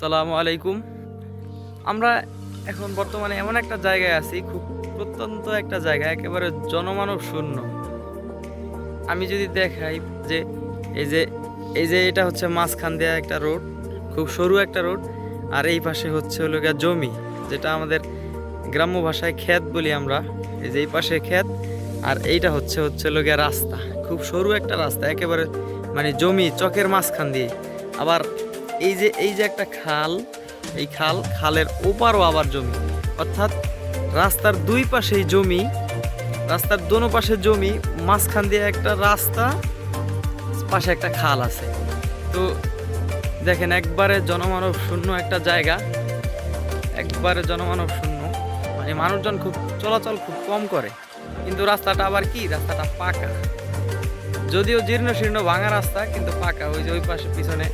সালামু আলাইকুম। আমরা এখন বর্তমানে এমন একটা জায়গায় আছি, খুব প্রত্যন্ত একটা জায়গা, একেবারে জনমানব শূন্য। আমি যদি দেখাই যে, এই যে এই যে এটা হচ্ছে মাঝখান দেওয়া একটা রোড, খুব সরু একটা রোড, আর এই পাশে হচ্ছে হলো গিয়া জমি, যেটা আমাদের গ্রাম্য ভাষায় ক্ষেত বলি আমরা। এই যে এই পাশে ক্ষেত, আর এইটা হচ্ছে হচ্ছে হলো গিয়া রাস্তা, খুব সরু একটা রাস্তা, একেবারে মানে জমি চকের মাঝখান দিয়ে। আবার এই যে এই যে একটা খাল, এই খাল, খালের ওপারও আবার জমি। অর্থাৎ রাস্তার দুই পাশেই জমি, রাস্তার দোনো পাশে জমি, মাঝখান দিয়ে একটা রাস্তা, পাশে একটা খাল আছে। তো দেখেন, একবারে জনমানব শূন্য একটা জায়গা। একবারে জনমানব শূন্য। মানে মানুষজন খুব, চলাচল খুব কম করে। কিন্তু রাস্তাটা আবার কি? রাস্তাটা পাকা। যদিও জীর্ণ শীর্ণ ভাঙা রাস্তা, কিন্তু পাকা। ওই যে ওই পাশে, পিছনে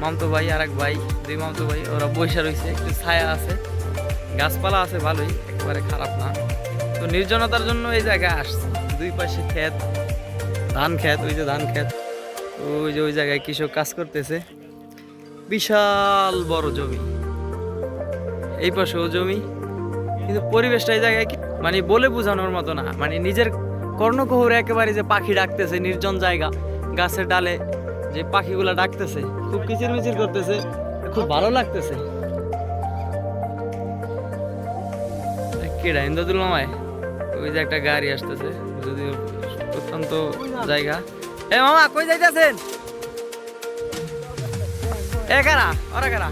মামতো ভাই আর এক ভাই, দুই মামতো ভাই, ওরা বৈশা রয়েছে একটু ছায়া আছে। গাছপালা আছে ভালোই, একেবারে খারাপ না। তো নির্জনতার জন্য এই জায়গায় আসছে। দুই পাশে ক্ষেত, ধান ক্ষেত, ওই যে ধান ক্ষেত। ওই যে ওই জায়গায় কৃষক কাজ করতেছে। বিশাল বড় জমি। এই পাশেও জমি। কিন্তু পরিবেশটা এই জায়গায় মানে বলে বোঝানোর মতো না। মানে নিজের কর্ণকহরে একেবারে যে পাখি ডাকতেছে, নির্জন জায়গা, গাছের ডালে যে পাখিগুলা ডাকতেছে খুব কিচির মিচির করতেছে খুব ভালো লাগতেছে। কেডা ইন্দ্রদুল মামায় ওই যে একটা গাড়ি আসতেছে যদিও প্রত্যন্ত জায়গা। এ মামা কই যাইতেছেন? এ কারা? ওরা কারা?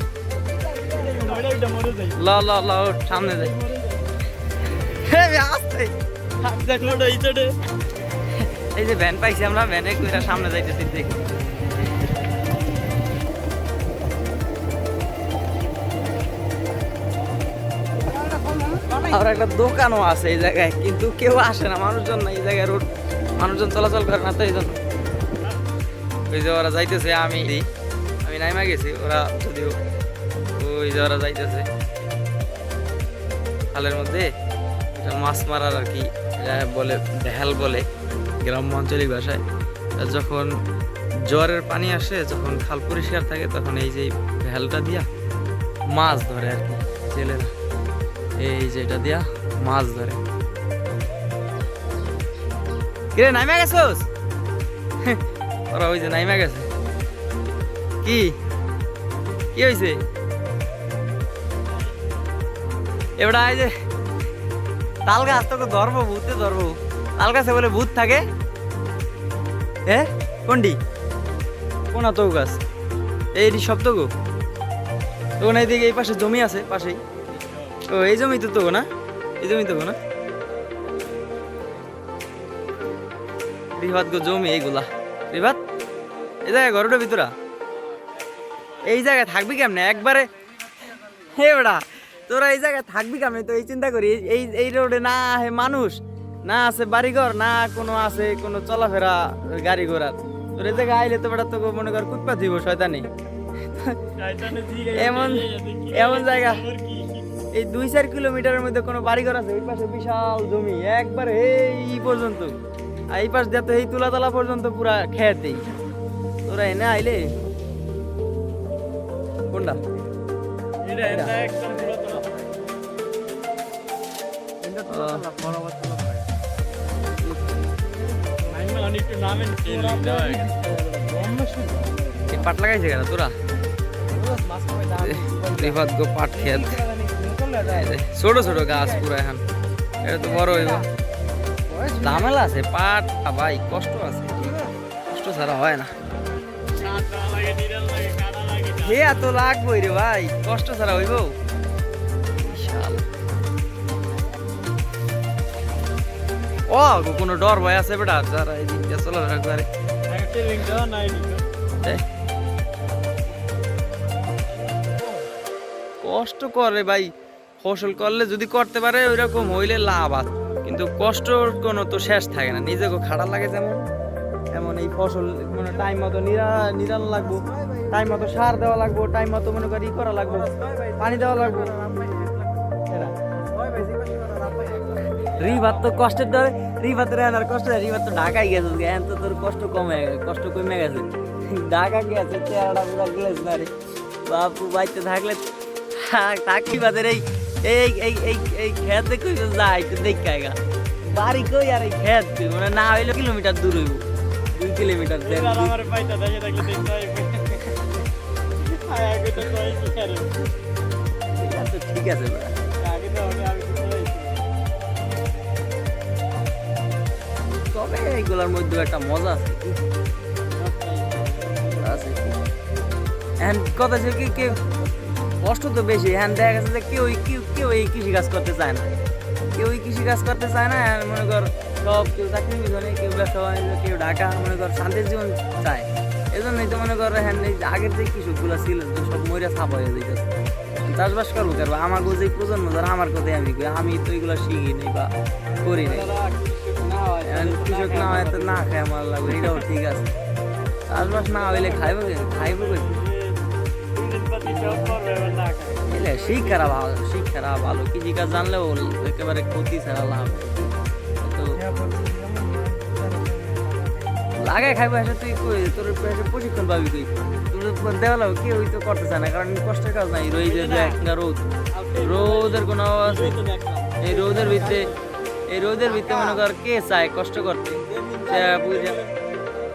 ল ল ল সামনে যাই। আস্তে এই যে ভ্যান পাইছি আমরা ভ্যানে কইরা সামনে যাইতেছি দেখি। আর একটা দোকানও আছে এই জায়গায় কিন্তু কেউ আসে না মানুষজন না এই জায়গায় রোড মানুষজন চলাচল করে না তো এই জন্য। ওই যে ওরা যাইতেছে আমি আমি নাইমা গেছি ওরা যদিও ওই যে ওরা যাইতেছে। খালের মধ্যে মাছ মারার আর কি বলে ভেল বলে গ্রাম্য আঞ্চলিক ভাষায়। যখন জ্বরের পানি আসে যখন খাল পরিষ্কার থাকে তখন এই যে ভেলটা দিয়া মাছ ধরে আর কি জেলেরা। এই যে এটা দিয়া মাছ ধরে। কিরে, নাইমা গেছোস? ওরা ওই যে নাইমা গেছে। কি? কি হয়েছে এবার এই যে। তাল গাছ তোকে ধরবো, ভূতে ধরবো। তাল গাছে বলে ভূত থাকে। এ কোনটি কোন তো গাছ এই সব তো গো। তখন এইদিকে এই পাশে জমি আছে, পাশেই। ও এই জমি তো তো না এই জমি তো না রিভাত গো জমি এইগুলা রিভাত এই জায়গায় ঘরটার ভিতরা এই জায়গায় থাকবি কেমনে একবারে হে বেড়া তোরা এই জায়গায় থাকবি কেমনে তো এই চিন্তা করি এই এই রোডে না হে মানুষ না আছে বাড়িঘর না কোনো আছে কোনো চলাফেরা গাড়ি ঘোড়ার তোর এই জায়গায় আইলে তো বেটা তোকে মনে কর কুটপা দিব শয়তানি এমন এমন জায়গা এই দুই চার কিলোমিটারের মধ্যে কোনো বাড়িঘর আছে ওই পাশে বিশাল জমি একবার এই পর্যন্ত। আর এই পাশ দিয়ে তো এই তুলাতলা পর্যন্ত পুরা খেতেই। তোরা এনে আইলে। কোনটা? পাট লাগাইছে কেন তোরা? পাট যে, ছোট ছোট গাছ পুরা এখন। এটা তো বড় হইব। ঝামেলা আছে, পাট ভাই, কষ্ট আছে। কষ্ট ছাড়া হয় না। হে, এত লাগবই রে ভাই, কষ্ট ছাড়া হইব? ও, কোনো ডর ভয় আছে বেটা? যারা এই চলাফেরা করে এই। কষ্ট করে ভাই। ফসল করলে যদি করতে পারে, ওইরকম হইলে লাভ আছে। কিন্তু কষ্টর কোনো তো শেষ থাকে না, নিজেকে খাড়া লাগে যেমন। এমন এই ফসল মানে টাইম মতো নিরা নিরান লাগবো টাইম মতো সার দেওয়া লাগবো টাইম মতো মনে করি করা লাগবো, পানি দেওয়া লাগবো। রিভাত তো কষ্টের ধরে রিভাতের আর কষ্ট রিভাত তো ঢাকায় গেছে এখন তো তোর কষ্ট কমে কষ্ট কমে গেছে। ঢাকা গেছে, চেহারাটা পুরো গ্লেজ না রে বাপু বাইতে থাকলে থাক- থাকি বাদের এই এই এই এই এই খেতে কই যাই তো দেখাইগা বাড়ি কই আর এই খেত মানে না হইলে কিলোমিটার দূর হইব। দুই কিলোমিটার আমার পাইতা দেখে দেখতে হইবে কি ঠিক আছে কইছি তবে এইগুলোর মধ্যে একটা মজা আছে কি? আছে। কি? কথা কি কেউ কষ্ট তো বেশি। এখন দেখা গেছে যে কেউ কেউ কেউ এই কৃষি কাজ করতে চায় না। কেউ কৃষি কাজ করতে চায় না মনে কর সব কেউ চাকরি জীবনে কেউ ব্যবসা কেউ ঢাকা, মনে কর শান্তির জীবন চায়। এই জন্যই তো মনে কর হ্যাঁ আগের যে কৃষকগুলো ছিল সব মরিয়া ছাপ হয়ে যেতেছে চাষবাস করব কারণ আমার যে প্রজন্ম, ধর আমার কথাই আমি আমি তো এগুলো শিখি নাই বা করি নাই। কৃষক না হয় তো না খায় আমার লাগবে, এটাও ঠিক আছে। চাষবাস না হইলে খাইব খাইব শিক্ষারা ভালো জানলেও একেবারে ক্ষতি ছাড়া লাভ তো লাগাই খাইব এসে তুই তোর প্রশিক্ষণ পাবি দেওয়া লাগবে কেউ তো করতে চায় না, কারণ কষ্টের কাজ নাই। রোদ যে রোদ। রোদের কোনো আছে এই রোদের ভিতরে এই রোদের ভিতরে মনে কর কে চায় কষ্ট করতে?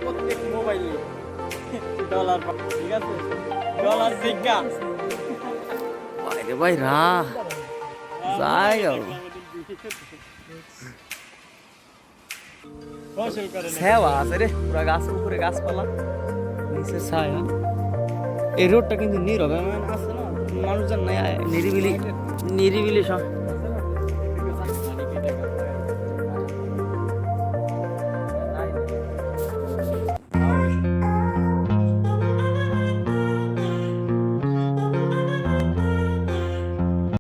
প্রত্যেক মোবাইলে। ডলার ঠিক আছে? ডলার জিজ্ঞা। বাইরে ভাই রা। যাই সেবা আছে রে পুরা গাছের উপরে গাছপালা নিচে ছায়া। এই রোডটা কিন্তু নীরব আছে না মানুষজন নাই নিরিবিলি নিরিবিলি সব।